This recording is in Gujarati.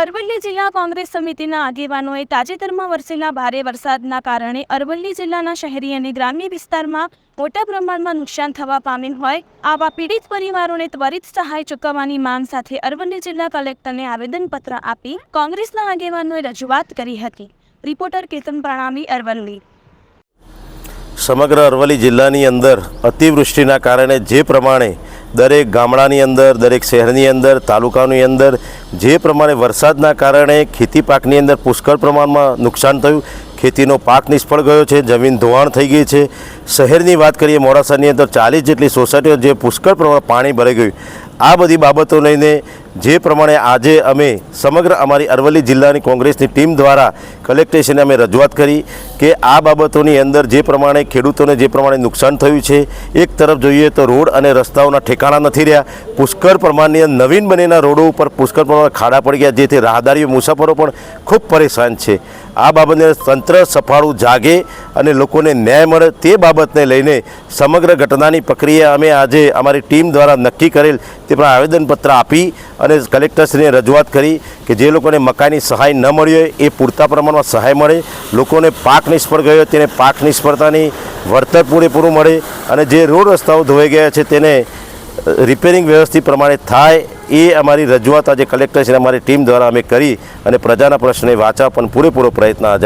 અરવલ્લી જિલ્લા કોંગ્રેસ સમિતિના આગેવાનોએ તાજેતરમાં વરસેલા ભારે વરસાદના કારણે અરવલ્લી જિલ્લાના શહેરી અને ગ્રામ્ય વિસ્તારમાં મોટા પ્રમાણમાં નુકસાન થવા પામ્યું હોય, આવા પીડિત પરિવારોને ત્વરિત સહાય ચૂકવવાની માંગ સાથે અરવલ્લી જિલ્લા કલેક્ટરને આવેદનપત્ર આપી કોંગ્રેસના આગેવાનોએ રજૂઆત કરી હતી. રિપોર્ટર કેતન પ્રણામી, અરવલ્લી. સમગ્ર અરવલ્લી જિલ્લાની અંદર અતિવૃષ્ટિના કારણે જે પ્રમાણે દરેક ગામડાની અંદર, દરેક શહેરની અંદર, તાલુકાની અંદર જે પ્રમાણે વરસાદના કારણે ખેતી પાકની અંદર પુષ્કળ પ્રમાણમાં નુકસાન થયું. ખેતીનો પાક નિષ્ફળ ગયો છે, જમીન ધોવાણ થઈ ગઈ છે. શહેરની વાત કરીએ, મોડાસાની અંદર ચાલીસ જેટલી સોસાયટીઓ જે પુષ્કળ પ્રમાણમાં પાણી ભરાઈ ગયું. આ બધી બાબતો લઈને જે પ્રમાણે આજે અમે સમગ્ર અમારી અરવલ્લી જિલ્લાની કોંગ્રેસની ટીમ દ્વારા કલેક્ટરશ્રીને અમે રજૂઆત કરી કે આ બાબતોની અંદર જે પ્રમાણે ખેડૂતોને જે પ્રમાણે નુકસાન થયું છે, એક તરફ જોઈએ તો રોડ અને રસ્તાઓના ઠેકાણા નથી રહ્યા. પુષ્કળ પ્રમાણની નવીન બનેલા રોડો ઉપર પુષ્કળ પ્રમાણમાં ખાડા પડી ગયા, જેથી રાહદારીઓ, મુસાફરો પણ ખૂબ પરેશાન છે. આ બાબતને તંત્ર સફાળું જાગે અને લોકોને ન્યાય મળે તે બાબતને લઈને સમગ્ર ઘટનાની પ્રક્રિયા અમે આજે અમારી ટીમ દ્વારા નક્કી કરેલ તે પણ આવેદનપત્ર આપી અને કલેક્ટરશ્રીને રજૂઆત કરી કે જે લોકોને મકાઈની સહાય ન મળી હોય એ પૂરતા પ્રમાણમાં સહાય મળે, લોકોને પાક નિષ્ફળ ગયો તેને પાક નિષ્ફળતાની વળતર પૂરેપૂરું મળે અને જે રોડ રસ્તાઓ ધોવાઈ ગયા છે તેને રિપેરિંગ વ્યવસ્થિત પ્રમાણે થાય એ અમારી રજૂઆત આજે કલેક્ટરશ્રી અમારી ટીમ દ્વારા અમે કરી અને પ્રજાના પ્રશ્ને વાંચવા પણ પૂરેપૂરો પ્રયત્ન આજે